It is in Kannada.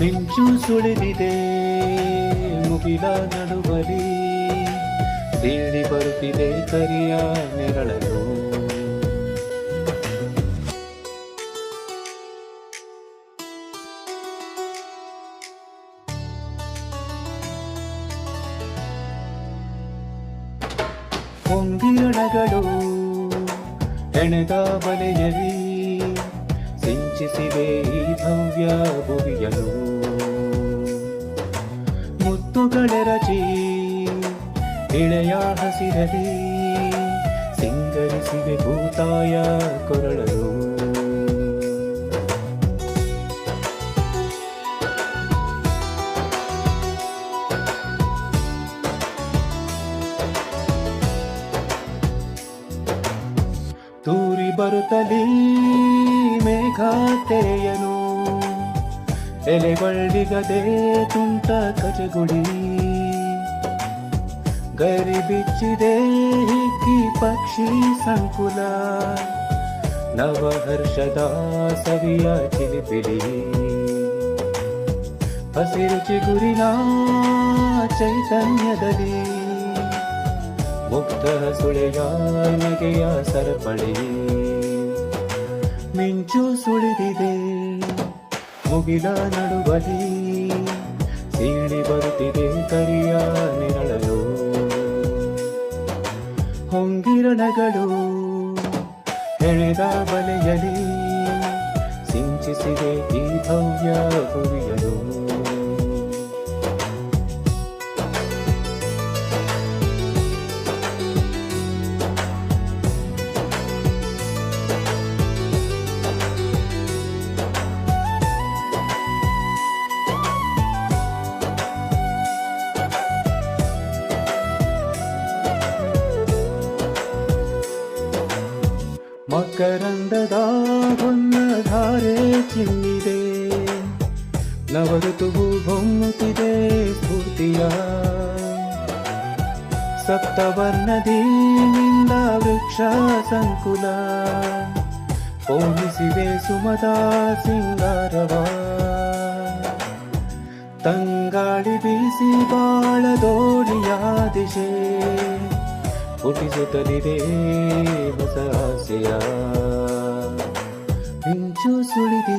ಮಿಂಚು ಸುಳಿದಿದೆ ಮುಗಿಲ ನಡುವಲಿ ಸೀಳಿ ಬರುತ್ತಿದೆ ಕರಿಯ ನೆರಳಲು ಹೊಂಗಿರಣಗಳು ಹೆಣೆದ ಬಲೆಯಲ್ಲಿ ಸಿಂಚಿಸಿವೆ ಈ ಭವ್ಯ ಭುವಿಯಲು. ಮುತ್ತುಗಳೆರಚಿ ಇಳೆಯ ಹಸಿರಲಿ ಸಿಂಗರಿಸಿವೆ ಭೂತಾಯ ಕೊರಳಲು ತೂರಿ ಬರುತ್ತಲೀ ಮೇಘಾತೆಯನು. ಎಲೆಬಳ್ಳಿಗದೆ ತುಂಟ ಕಜಗುಡಿ ಗರಿ ಬಿಚ್ಚಿದೆ ಹಿಕ್ಕಿ ಪಕ್ಷಿ ಸಂಕುಲ. ನವಹರ್ಷದ ಸವಿಯ ಚಿಲಿಪಿಲಿ. ಹಸಿರು ಚಿಗುರಿನ ಚೈತನ್ಯದಲ್ಲಿ ಮುಕ್ತ ಸುಳೆಯ ನಗೆಯ ಸರಪಳಿ. ಮಿಂಚು ಸುಳಿದಿದೆ ಮುಗಿಲ ನಡುವಲಿ ಸೀಳಿ ಬರುತ್ತಿದೆ ಕರಿಯ ನೆರಳಲು. ಹೊಂಗಿರಣಗಳು ಹೆಣೆದ ಬಲೆಯಲಿ ಸಿಂಚಿಸಿದೆ ಈ ಭವ್ಯ ಭುವಿಯಲು ಮಕರಂದದ ಹೊನ್ನಧಾರೆ ಚಿಮ್ಮಿದೆ ನವಋತುವು ಬೊಮ್ಮುತ್ತಿದೆ ಸ್ಫೂರ್ತಿಯ. ಸಪ್ತವರ್ಣದಿ ನಿಂದ ವೃಕ್ಷ ಸಂಕುಲ. ಪೋಣಿಸಿವೆ ಸುಮದ ಸಿಂಗಾರವ. ತಂಗಾಳಿ ಬೀಸಿ ಬಾಳ ದೋಣಿಯ ದಿಶೆ. ಹುಟ್ಟಿಸುತ್ತಲಿದೆ ಹೊಸ ಆಸೆಯ ಮಿಂಚು ಸುಳಿದಿ